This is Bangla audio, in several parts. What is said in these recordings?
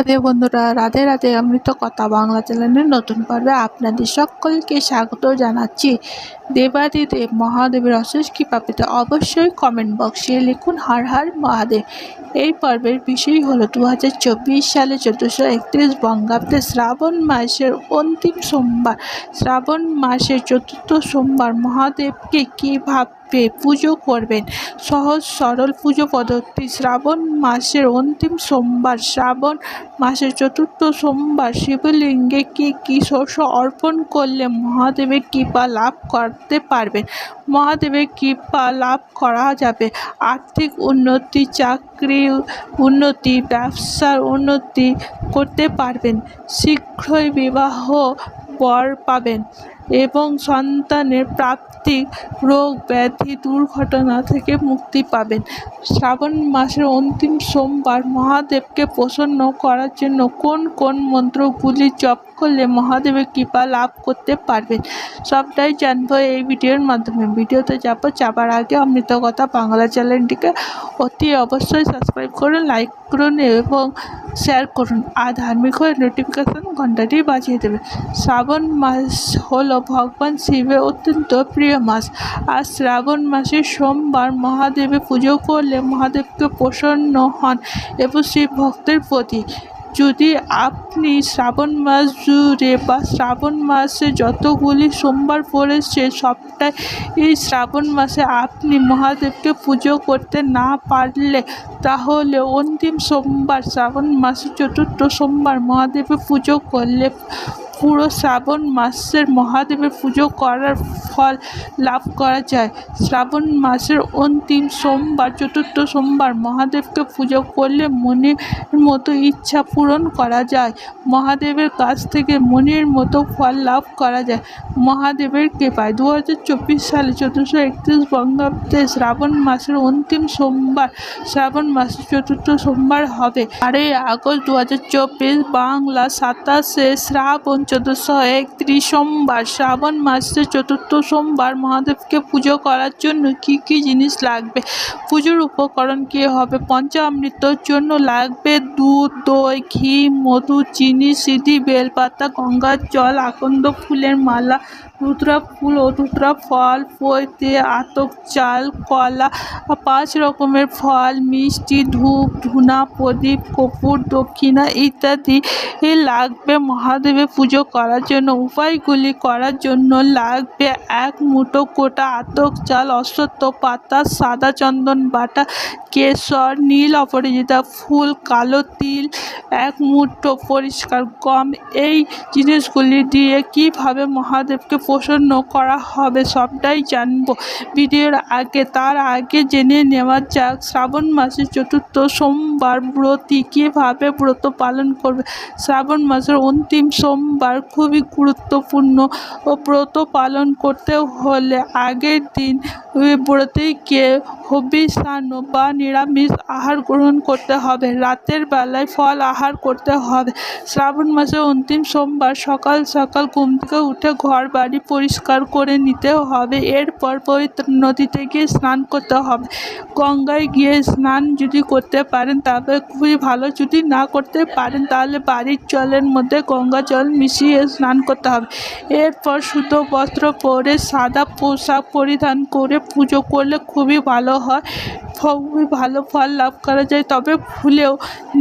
রাধে বন্ধুরা, রাধে রাধে অমৃত কথা বাংলা চ্যানেলের নতুন পর্বে আপনাদের সকলকে স্বাগত জানাচ্ছি। দেবাদিদেব মহাদেবের অশেষ কৃপা পেতে অবশ্যই কমেন্ট বক্সে লিখুন, হর হর মহাদেব। এই পর্বের বিষয় হলো দু হাজার চব্বিশ সালে চোদ্দোশো একত্রিশ বঙ্গাব্দে শ্রাবণ মাসের অন্তিম সোমবার। শ্রাবণ মাসের চতুর্থ সোমবার মহাদেবকে কীভাবে পুজো করবেন। সহজ, সরল পুজো পদ্ধতি। শ্রাবণ মাসের অন্তিম সোমবার, শ্রাবণ মাসের চতুর্থ সোমবার শিবলিঙ্গে কি কি শস্য অর্পণ করলে মহাদেবের কৃপা লাভ করতে পারবেন? মহাদেবের কৃপা লাভ করা যাবে। আর্থিক উন্নতি, চাকরি উন্নতি, ব্যবসার উন্নতি করতে পারবেন। শীঘ্রই বিবাহ বর পাবেন। এবং সন্তানের প্রাপ্তি রোগ ব্যাধি দুর্ঘটনা থেকে মুক্তি পাবেন। শ্রাবণ মাসের অন্তিম সোমবার মহাদেবকে প্রসন্ন করার জন্য কোন কোন মন্ত্রগুলি জপ করলে মহাদেবের কৃপা লাভ করতে পারবেন সবটাই জানব এই ভিডিওর মাধ্যমে। ভিডিওতে যাব, যাবার আগে অমৃত কথা বাংলা চ্যানেলটিকে অতি অবশ্যই সাবস্ক্রাইব করুন, লাইক করুন এবং শেয়ার করুন। আর ধার্মিক হয়ে নোটিফিকেশান ঘন্টাটি বাজিয়ে দেবে। শ্রাবণ মাস হলো ভগবান শিবের অত্যন্ত প্রিয় মাস আর শ্রাবণ মাসে সোমবার মহাদেবের পুজো করলে মহাদেবকে প্রসন্ন হন এবং শিব ভক্তের প্রতি। যদি আপনি শ্রাবণ মাস জুড়ে বা শ্রাবণ মাসে যতগুলি সোমবার পড়েছে, সবটাই এই শ্রাবণ মাসে আপনি মহাদেবকে পুজো করতে না পারলে, তাহলে অন্তিম সোমবার, শ্রাবণ মাসের চতুর্থ সোমবার মহাদেবের পুজো করলে পুরো শ্রাবণ মাসের মহাদেবের পুজো করার ফল লাভ করা যায়। শ্রাবণ মাসের অন্তিম সোমবার, চতুর্থ সোমবার মহাদেবকে পুজো করলে মনের মতো ইচ্ছা পূরণ করা যায়। মহাদেবের কাছ থেকে মনের মতো ফল লাভ করা যায়। মহাদেবের কৃপায় দু হাজার চব্বিশ সালে চতুর্থশো একত্রিশ বঙ্গাব্দে শ্রাবণ মাসের অন্তিম সোমবার, শ্রাবণ মাসের চতুর্থ সোমবার হবে। আরে আগস্ট দু হাজার চব্বিশ বাংলা সাতাশে শ্রাবণ চোদ্দোশো একত্রিশ সোমবার, শ্রাবণ মাসের চতুর্থ সোমবার মহাদেবকে পুজো করার জন্য কি কি জিনিস লাগবে? পুজোর উপকরণ কী হবে? পঞ্চামৃতর জন্য লাগবে দুধ, দই, ঘি, মধু, চিনি, সিদ্ধি, বেলপাতা, গঙ্গার জল, আকন্দ ফুলের মালা, ধুতরা ফুল ও ধুতরা ফল পৈতে আতক, চাল, কলা, পাঁচ রকমের ফল, মিষ্টি, ধূপ, ধুনা, প্রদীপ, কপুর, দক্ষিণা ইত্যাদি লাগবে। মহাদেবের পুজো করার জন্য, উপায়গুলি করার জন্য লাগবে এক মুঠো গোটা আতক চাল, অশ্বত্থ পাতা, সাদা চন্দন বাটা, কেশর, নীল অপরাজিতা, ফুল, কালো তিল, এক মুঠো পরিষ্কার গম। এই জিনিসগুলি দিয়ে কীভাবে মহাদেবকে প্রসন্ন করা হবে সবটাই জানব। ভিডিওর আগে, তার আগে জেনে নেওয়া যাক, শ্রাবণ মাসের চতুর্থ সোমবার ব্রতী কীভাবে ব্রত পালন করবে। শ্রাবণ মাসের অন্তিম সোমবার খুবই গুরুত্বপূর্ণ ও ব্রত পালন করতে হলে আগের দিন ব্রতীকে হবিষান্ন বা নিরামিষ আহার গ্রহণ করতে হবে। রাতের বেলায় ফল আহার করতে হবে। শ্রাবণ মাসের অন্তিম সোমবার সকাল সকাল ঘুম থেকে উঠে ঘর বাড়ি পরিষ্কার করে নিতে হবে। এরপর পবিত্র নদীতে গিয়ে স্নান করতে হবে। গঙ্গায় গিয়ে স্নান যদি করতে পারেন, তবে খুবই ভালো। যদি না করতে পারেন, তাহলে বাড়ির জলের মধ্যে গঙ্গা জল মিশিয়ে স্নান করতে হবে। এরপর সুতো বস্ত্র পরে সাদা পোশাক পরিধান করে পুজো করলে খুবই ভালো হয়। খুবই ভালো ফল লাভ করা যায়, তবে ভুলেও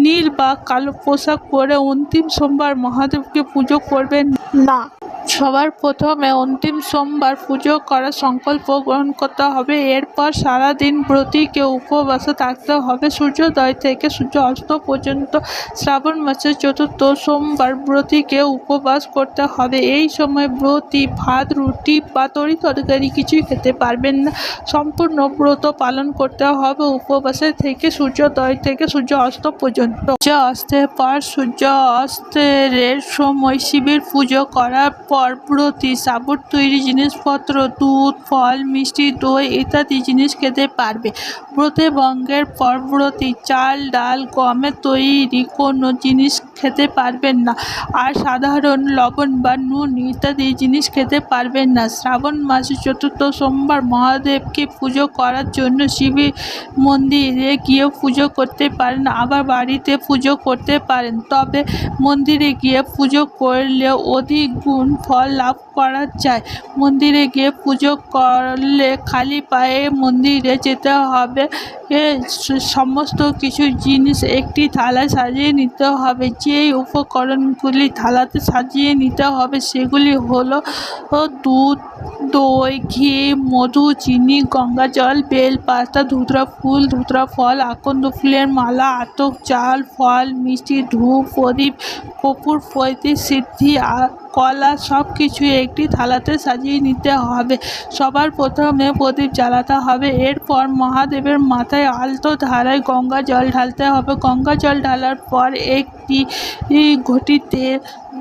নীল বা কালো পোশাক পরে অন্তিম সোমবার মহাদেবকে পুজো করবেন না। সবার প্রথমে অন্তিম সোমবার পুজো করার সংকল্প গ্রহণ করতে হবে। এরপর সারাদিন ব্রতীকে উপবাসে থাকতে হবে। সূর্যোদয় থেকে সূর্য অস্ত পর্যন্ত শ্রাবণ মাসের চতুর্থ সোমবার ব্রতীকে উপবাস করতে হবে। এই সময় ব্রতী, ভাত, রুটি বা তরি তরকারি কিছুই খেতে পারবেন না। সম্পূর্ণ ব্রত পালন করতে হবে উপবাসে থেকে সূর্যোদয় থেকে সূর্য অস্ত পর্যন্ত। সূর্য অস্তের পর সূর্য অস্তের সময় শিবের পুজো করার পর প্রতি সাবুর তৈরি জিনিসপত্র, দুধ, ফল, মিষ্টি, দই ইত্যাদি জিনিস খেতে পারবে। ব্রতে ভঙ্গের পর চাল, ডাল, গমের তৈরি কোনো জিনিস খেতে পারবেন না। আর সাধারণ লবণ বা নুন ইত্যাদি জিনিস খেতে পারবেন না। শ্রাবণ মাসের চতুর্থ সোমবার মহাদেবকে পুজো করার জন্য শিবি মন্দিরে গিয়ে পুজো করতে পারেন, আবার বাড়িতে পুজো করতে পারেন। তবে মন্দিরে গিয়ে পুজো করলে অধিক গুণ ফল লাভ করা যায়। মন্দিরে গিয়ে পুজো করলে খালি পায়ে মন্দিরে যেতে হবে। সমস্ত কিছু জিনিস একটি থালায় সাজিয়ে নিতে হবে। যেই উপকরণগুলি থালাতে সাজিয়ে নিতে হবে সেগুলি হলো দুধ, দই, ঘি, মধু, চিনি, গঙ্গা জল, বেল পাতা ধুতরা ফুল, ধুতরা ফল, আকন্দ ফুলের মালা আতক চাল, ফল, মিষ্টি, ধূপ, প্রদীপ, কপুর পৈতি সিদ্ধি কলা সব কিছু একটি থালাতে সাজিয়ে নিতে হবে। সবার প্রথমে প্রদীপ জ্বালাতে হবে। এরপর মহাদেবের মাথায় আলতো ধারায় গঙ্গা জল ঢালতে হবে। গঙ্গা জল ঢালার পর একটি ঘটিতে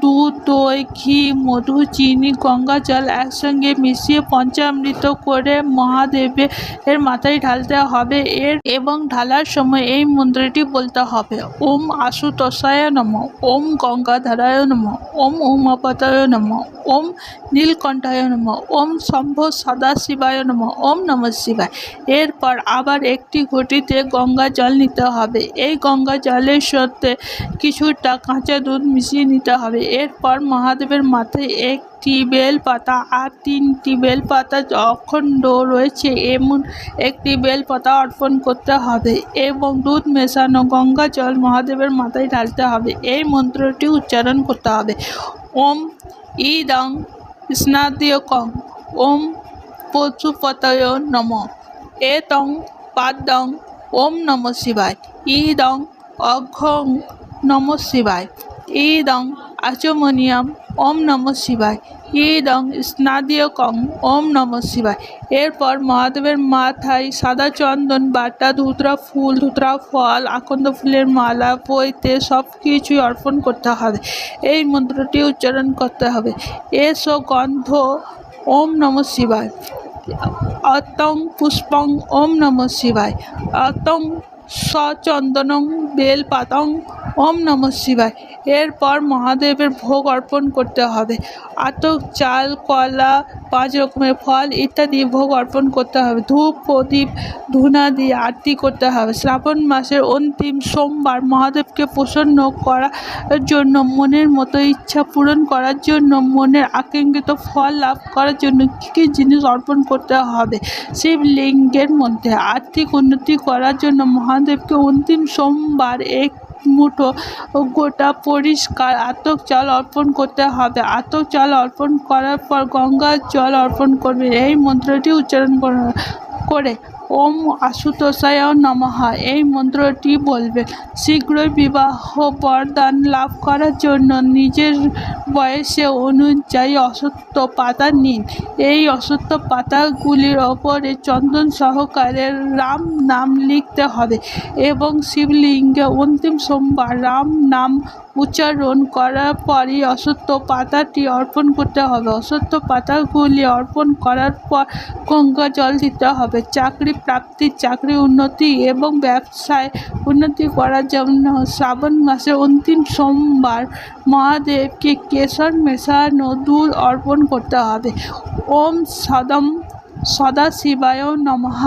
দুধ, দই, ঘি, মধু, চিনি, গঙ্গা জল একসঙ্গে মিশিয়ে পঞ্চামৃত করে মহাদেবের এর মাথায় ঢালতে হবে। এর এবং ঢালার সময় এই মন্ত্রটি বলতে হবে। ওম আশুতোষায় নম, ওম গঙ্গাধরায় নম, ওম উমাপতায় নম, ওম নীলকণ্ঠায় নম, ওম শম্ভ সদাশিবায় নম, ওম নম শিবায়। এরপর আবার একটি ঘটিতে গঙ্গা জল নিতে হবে। এই গঙ্গা জলের সাথে কিছুটা কাঁচা দুধ মিশিয়ে নিতে হবে। এরপর মহাদেবের মাথায় একটি বেল পাতা আর তিনটি বেল পাতা অখণ্ড রয়েছে। এমন একটি বেল পাতা অর্পণ করতে হবে এবং দুধ মেশানো গঙ্গা জল মহাদেবের মাথায় ঢালতে হবে। এই মন্ত্রটি উচ্চারণ করতে হবে। ওম ইদং স্নাদীয় কং ওম পশুপতয় নম। এতং পাদ্যং, ওম নম শিবায়। ইদং অঘং নম শিবায়। ইদং আচমনিয়াম, ওম নম শিবায়। ইদং স্নাদীয়কং, ওম নম শিবায়। এরপর মহাদেবের মাথায় সাদা চন্দন, বাটা, ধুতরা ফুল, ধুতরা ফল, আকন্দ ফুলের মালা পইতে সব কিছুই অর্পণ করতে হবে। এই মন্ত্রটি উচ্চারণ করতে হবে। এসো গন্ধ, ওম নম শিবায়। অতং পুষ্পং, ওম নম শিবায়। অতং সচন্দনং বেলপাতং ওম নম শিবায়। এরপর মহাদেবের ভোগ অর্পণ করতে হবে। আতক, চাল, কলা, পাঁচ রকমের ফল ইত্যাদি ভোগ অর্পণ করতে হবে। ধূপ, প্রদীপ, ধূনা দিয়ে আরতি করতে হবে। শ্রাবণ মাসের অন্তিম সোমবার মহাদেবকে প্রসন্ন করার জন্য, মনের মতো ইচ্ছা পূরণ করার জন্য, মনের আকাঙ্ক্ষিত ফল লাভ করার জন্য কী কী জিনিস অর্পণ করতে হবে? শিবলিঙ্গের মধ্যে আর্থিক উন্নতি করার জন্য মহাদেবকে অন্তিম সোমবার এক মুঠো গোটা পরিষ্কার আতক চাল অর্পণ করতে হবে। আতক চাল অর্পণ করার পর গঙ্গার জল অর্পণ করবে এই মন্ত্রটি উচ্চারণ করে ওম আশুতোষায় নমঃ। এই মন্ত্রটি বলবে, শীঘ্রই বিবাহ বরদান লাভ করার জন্য নিজের বয়সে অনুযায়ী অসত্য পাতা নিন। এই অসত্য পাতাগুলির ওপরে চন্দন সহকারে রাম নাম লিখতে হবে এবং শিবলিঙ্গে অন্তিম সোমবার রাম নাম উচ্চারণ করার পরই অসত্য পাতাটি অর্পণ করতে হবে। অসত্য পাতাগুলি অর্পণ করার পর গঙ্গা জল দিতে হবে। চাকরি প্রাপ্তি, চাকরি উন্নতি এবং ব্যবসায় উন্নতি করার জন্য শ্রাবণ মাসের অন্তিম সোমবার মহাদেবকে কেশর মেশানো দুধ অর্পণ করতে হবে। ওম সদম সদাশিবায় নমঃ।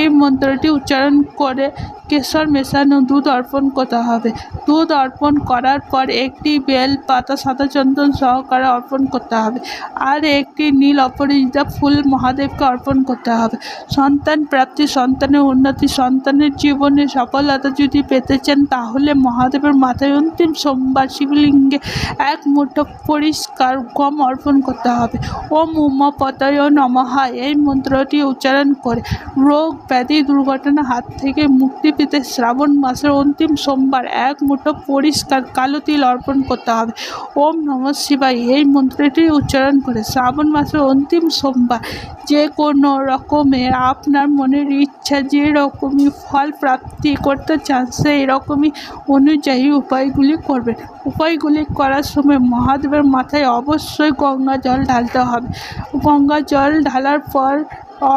এই মন্ত্রটি উচ্চারণ করে কেশর মেশানো দুধ অর্পণ করতে হবে। দুধ অর্পণ করার পর একটি বেল, পাতা সাদা চন্দন সহকারে অর্পণ করতে হবে। আর একটি নীল অপরাজিতা ফুল মহাদেবকে অর্পণ করতে হবে। সন্তান প্রাপ্তি, সন্তানের উন্নতি, সন্তানের জীবনে সফলতা যদি পেতে চান, তাহলে মহাদেবের মাথায় অন্তিম সোমবার শিবলিঙ্গে এক মুঠো পরিষ্কার গম অর্পণ করতে হবে। ওম উমাপতয় নমহা এই মন্ত্রটি উচ্চারণ করে। রোগ ব্যাধি দুর্ঘটনা হাত থেকে মুক্তি পেতে শ্রাবণ মাসের অন্তিম সোমবার এক মুঠো পরিষ্কার কালো তিল অর্পণ করতে হবে। ওম নম শিবায় এই মন্ত্রটি উচ্চারণ করে শ্রাবণ মাসের অন্তিম সোমবার যে কোনো রকমের আপনার মনের ইচ্ছা যে রকমই ফল প্রাপ্তি করতে চান, সেই রকমই অনুযায়ী উপায়গুলি করবেন। উপায়গুলি করার সময় মহাদেবের মাথায় অবশ্যই গঙ্গা জল ঢালতে হবে। গঙ্গা জল ঢালার পর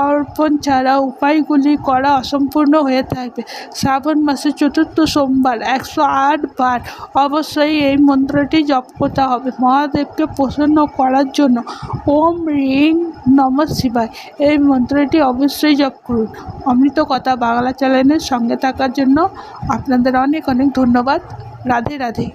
অর্পণ ছাড়া উপায়গুলি করা অসম্পূর্ণ হয়ে থাকবে শ্রাবণ মাসের চতুর্থ সোমবার, একশো আট বার অবশ্যই এই মন্ত্রটি জপ করতে হবে। মহাদেবকে প্রসন্ন করার জন্য ওম রিং নম শিবায় এই মন্ত্রটি অবশ্যই জপ করুন। অমৃত কথা বাংলা চ্যানেলের সঙ্গে থাকার জন্য আপনাদের অনেক অনেক ধন্যবাদ। রাধে রাধে।